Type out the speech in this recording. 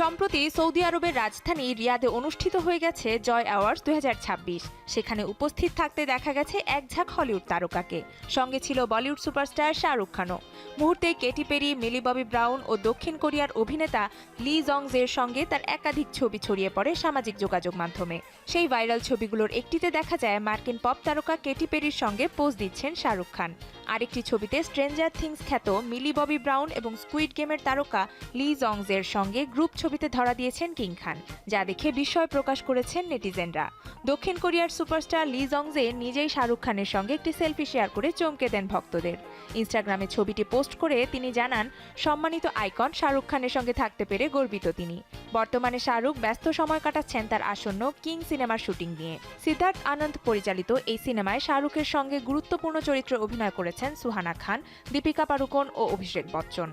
সম্প্রতি সৌদি আরবের রাজধানী রিয়াদে অনুষ্ঠিত হয়ে গেছে জয় অ্যাওয়ার্ডস দু সেখানে উপস্থিত থাকতে দেখা গেছে এক ঝাঁক হলিউড তারকাকে। সঙ্গে ছিল বলিউড সুপারস্টার শাহরুখ খানও। মুহূর্তে Katy Perry, Millie Bobby Brown ও দক্ষিণ কোরিয়ার অভিনেতা লি জংজের সঙ্গে তার একাধিক ছবি ছড়িয়ে পড়ে সামাজিক যোগাযোগ মাধ্যমে। সেই ভাইরাল ছবিগুলোর একটিতে দেখা যায় মার্কিন পপ তারকা কেটি পেরির সঙ্গে পোজ দিচ্ছেন শাহরুখ খান। আরেকটি ছবিতে স্ট্রেঞ্জার থিংস খ্যাত মিলি ববি ব্রাউন এবং স্কুইড গেমের তারকা লি জংজের সঙ্গে গ্রুপ ছবিতে ধরা দিয়েছেন কিং খান, যা দেখে বিস্ময় প্রকাশ করেছেন নেটিজেনরা। দক্ষিণ কোরিয়ার সুপারস্টার লি জংজে নিজেই শাহরুখ খানের সঙ্গে একটি সেলফি শেয়ার করে চমকে দেন ভক্তদের। ইনস্টাগ্রামে ছবিটি পোস্ট করে তিনি জানান, সম্মানিত আইকন শাহরুখ খানের সঙ্গে থাকতে পেরে গর্বিত তিনি। বর্তমানে শাহরুখ ব্যস্ত সময় কাটাচ্ছেন তার আসন্ন কিং সিনেমার শুটিং নিয়ে। সিদ্ধার্থ আনন্দ পরিচালিত এই সিনেমায় শাহরুখের সঙ্গে গুরুত্বপূর্ণ চরিত্রে অভিনয় করেছেন সুহানা খান, দীপিকা পাড়ুকোন ও অভিষেক বচ্চন।